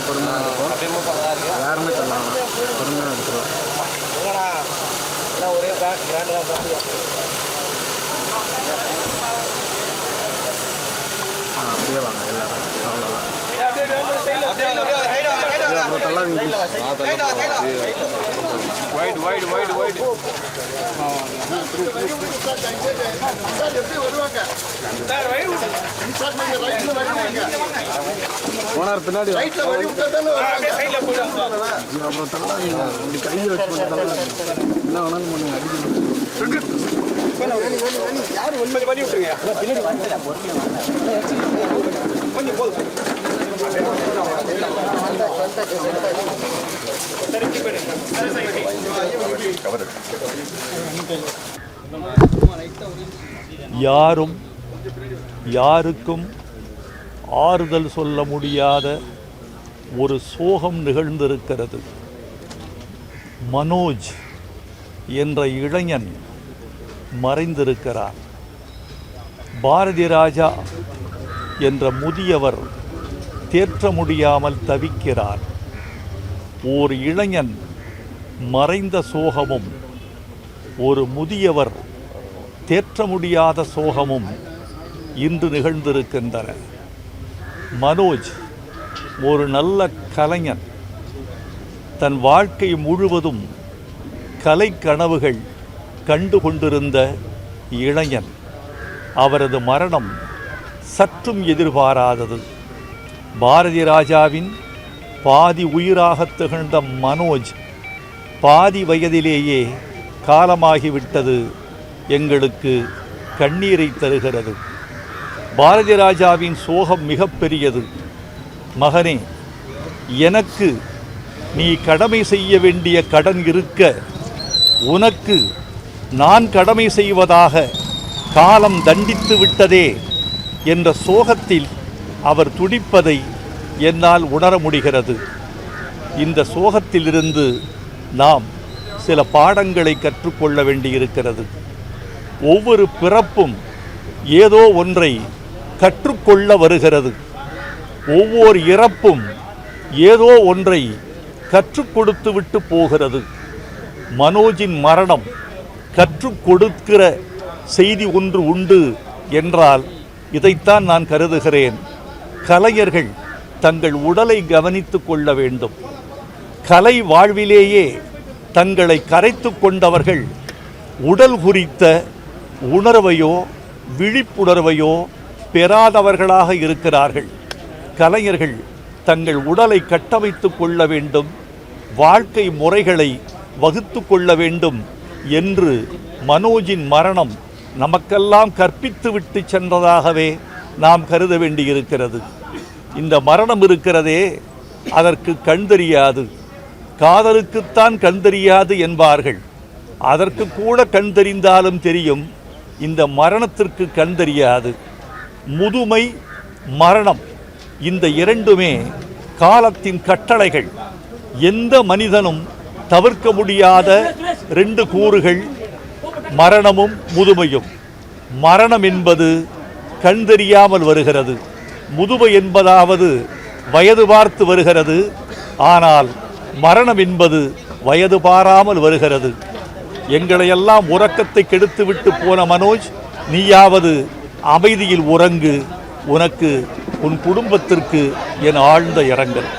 பொறுமையாக இருக்கும் யாருமே எல்லாம் பொறுமையாக பிராண்ட் பிராண்டு ஆ அப்படியே வாங்க எல்லாரும். அவ்வளோதான் அப்புறம் ஓனர் பின்னாடி. அப்புறம் தள்ளாதீங்க. இப்படி கையை வச்சு மட்டும் தள்ளாதீங்க. என்ன வேணாலும் பண்ணுங்க யாரும் யாருக்கும் ஆறுதல் சொல்ல முடியாத ஒரு சோகம் நிகழ்ந்திருக்கிறது. மனோஜ் என்ற இளைஞன் மறைந்திருக்கிறார். பாரதி ராஜா என்ற முதியவர் தேற்ற முடியாமல் தவிக்கிறார். ஓர் இளைஞன் மறைந்த சோகமும் ஒரு முதியவர் தேற்ற முடியாத சோகமும் இன்று நிகழ்ந்திருக்கின்றன. மனோஜ் ஒரு நல்ல கலைஞன். தன் வாழ்க்கை முழுவதும் கலை கனவுகள் கண்டு கொண்டிருந்த இளைஞன். அவரது மரணம் சற்றும் எதிர்பாராதது. பாரதி ராஜாவின் பாதி உயிராக திகழ்ந்த மனோஜ் பாதி வயதிலேயே காலமாகிவிட்டது எங்களுக்கு கண்ணீரை தருகிறது. பாரதி ராஜாவின் சோகம் மிகப்பெரியது. மகனே எனக்கு நீ கடமை செய்ய வேண்டிய கடன் இருக்க. உனக்கு நான் கடமை செய்வதாக காலம் தண்டித்து விட்டதே என்ற சோகத்தில் அவர் துடிப்பதை என்னால் உணர முடிகிறது. இந்த சோகத்திலிருந்து நாம் சில பாடங்களை கற்றுக்கொள்ள வேண்டியிருக்கிறது. ஒவ்வொரு பிறப்பும் ஏதோ ஒன்றை கற்றுக்கொள்ள வருகிறது. ஒவ்வொரு இறப்பும் ஏதோ ஒன்றை கற்றுக் கொடுத்து விட்டு போகிறது. மனோஜின் மரணம் கற்றுக் கொடுக்கிற செய்தி ஒன்று உண்டு என்றால் இதைத்தான் நான் கருதுகிறேன். கலைஞர்கள் தங்கள் உடலை கவனித்து கொள்ள வேண்டும். கலை வாழ்விலேயே தங்களை கரைத்து கொண்டவர்கள் உடல் குறித்த உணர்வையோ விழிப்புணர்வையோ பெறாதவர்களாக இருக்கிறார்கள். கலைஞர்கள் தங்கள் உடலை கட்டமைத்து கொள்ள வேண்டும் வாழ்க்கை முறைகளை வகுத்து கொள்ள வேண்டும் என்று மனோஜின் மரணம் நமக்கெல்லாம் கற்பித்து விட்டு சென்றதாகவே நாம் கருத வேண்டியிருக்கிறது. இந்த மரணம் இருக்கிறதே அதற்கு கண் தெரியாது. காதலுக்குத்தான் கண் தெரியாது என்பார்கள். அதற்கு கூட கண் தெரிந்தாலும் தெரியும் இந்த மரணத்திற்கு கண் தெரியாது. முதுமை மரணம். இந்த இரண்டுமே காலத்தின் கட்டளைகள். எந்த மனிதனும் தவிர்க்க முடியாத ரெண்டு கூறுகள் மரணமும் முதுமையும். மரணம் என்பது கண் தெரியாமல் வருகிறது. முதுமை என்பதாவது வயது பார்த்து வருகிறது. ஆனால் மரணம் என்பது வயது பாராமல் வருகிறது. எங்களையெல்லாம் உறக்கத்தை கெடுத்துவிட்டு போன மனோஜ் நீயாவது அமைதியில் உறங்கு உனக்கு உன் குடும்பத்திற்கு என் ஆழ்ந்த இரங்கல்